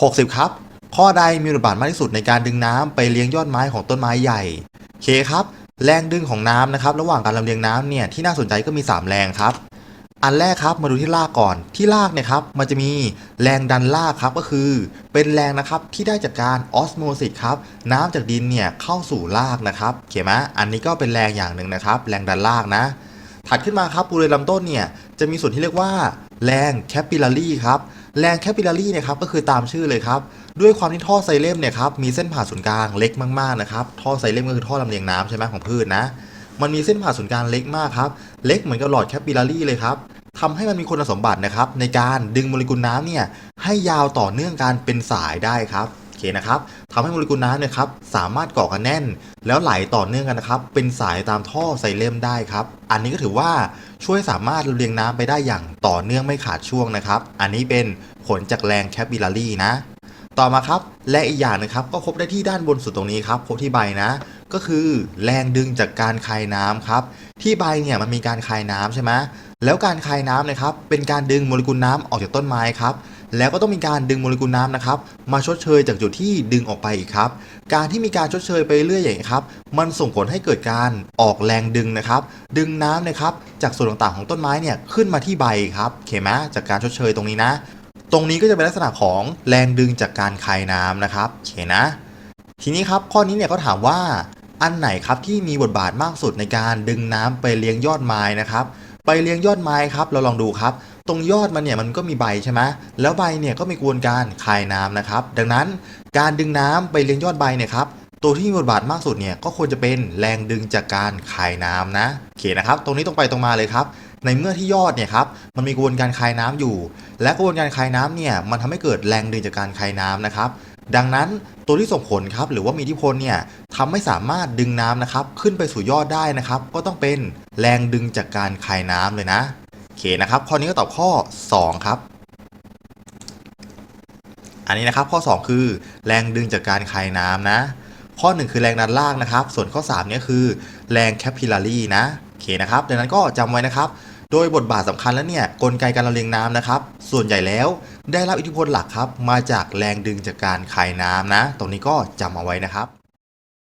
60 ครับ ข้อใดมีบทบาทมากที่สุดในการดึงน้ำไปเลี้ยงยอดไม้ของต้นไม้ใหญ่เคครับ แรงดึงของน้ำนะครับ ระหว่างการลำเลียงน้ำเนี่ยที่น่าสนใจก็มี 3 แรงครับ อันแรกครับมาดูที่รากก่อนที่รากเนี่ยครับมันจะมีแรงดันรากครับก็คือ เป็นแรงนะครับที่ได้จากการออสโมซิสครับน้ำจากดินเนี่ยเข้าสู่รากนะครับเขียนไหมอันนี้ก็เป็นแรงอย่างหนึ่งนะครับ แรงดันรากนะถัดขึ้นมาครับบริเวณลำต้นเนี่ยจะมีส่วนที่เรียกว่าแรงแคปิลลารีครับ แรงแคปิลารีเนี่ยครับก็คือตามชื่อเลยครับด้วยความที่ท่อไซเลมเนี่ยครับมีเส้นผ่าศูนย์กลางเล็กมากๆนะครับท่อไซเลมก็คือท่อลำเลียงน้ำใช่ไหมของพืชนะ มันมีเส้นผ่าศูนย์กลางเล็กมากครับเล็กเหมือนกับหลอดแคปิลารีเลยครับทำให้มันมีคุณสมบัตินะครับในการดึงโมเลกุลน้ำเนี่ยให้ยาวต่อเนื่องการเป็นสายได้ครับ เคนะครับทำให้โมเลกุลน้ำเนี่ยครับสามารถเกาะกันแน่น แล้วไหลต่อเนื่องกันนะครับ เป็นสายตามท่อไซเลมได้ครับ อันนี้ก็ถือว่าช่วยสามารถเลียงน้ำไปได้อย่างต่อเนื่องไม่ขาดช่วงนะครับ อันนี้เป็นผลจากแรงแคปิลารีนะ ต่อมาครับและอีกอย่างนะครับก็พบได้ที่ด้านบนสุดตรงนี้ครับพบที่ใบนะ ก็คือแรงดึงจากการคายน้ำครับที่ใบเนี่ยมันมีการคายน้ำใช่ไหมแล้วการคายน้ำนะครับเป็นการดึงโมเลกุลน้ำออกจากต้นไม้ครับ แล้วก็ต้องมีการดึงโมเลกุลน้ำนะครับมาชดเชยจากจุดที่ดึงออกไปอีกครับ การที่มีการชดเชยไปเรื่อยอย่างนี้ครับ มันส่งผลให้เกิดการออกแรงดึงนะครับ ดึงน้ำนะครับจากส่วนต่างๆของต้นไม้เนี่ยขึ้นมาที่ใบครับโอเคไหมจากการชดเชยตรงนี้นะ ตรงนี้ก็จะเป็นลักษณะของแรงดึงจากการคายน้ำนะครับโอเคนะ ทีนี้ครับข้อนี้เนี่ยเขาถามว่าอันไหนครับที่มีบทบาทมากสุดในการดึงน้ำไปเลี้ยงยอดไม้นะครับ ไปเลี้ยงยอดไม้ครับ เราลองดูครับตรงยอดมันเนี่ยมันก็มีใบใช่ไหมแล้วใบเนี่ยก็มีกระบวนการคายน้ำนะครับ ดังนั้นการดึงน้ำไปเลี้ยงยอดใบเนี่ยครับตัวที่มีบทบาทมากสุดเนี่ยก็ควรจะเป็นแรงดึงจากการคายน้ำนะโอเคนะครับ ตรงนี้ตรงไปตรงมาเลยครับ ในเมื่อที่ยอดเนี่ยครับมันมีกระบวนการคายน้ำอยู่ และกระบวนการคายน้ำเนี่ยมันทำให้เกิดแรงดึงจากการคายน้ำนะครับดังนั้นตัวที่ส่งผลครับหรือว่ามีอิทธิพลเนี่ยทำให้สามารถดึงน้ำนะครับขึ้นไปสู่ยอดได้นะครับ ก็ต้องเป็นแรงดึงจากการคายน้ำเลยนะ เคนะครับ ข้อนี้ก็ตอบข้อ 2 ครับ อันนี้นะครับข้อ 2 คือแรงดึงจากการคายน้ำนะ ข้อ 1 คือแรงดันล่างนะครับ ส่วนข้อ3เนี่ยคือแรงแคปิลารีนะโอเคนะครับดังนั้นก็จำไว้นะครับโดยบทบาทสำคัญแล้วเนี่ยกลไกการลำเลียงน้ำนะครับ ส่วนใหญ่แล้วได้รับอิทธิพลหลักครับ มาจากแรงดึงจากการคายน้ำนะ ตรงนี้ก็จำเอาไว้นะครับ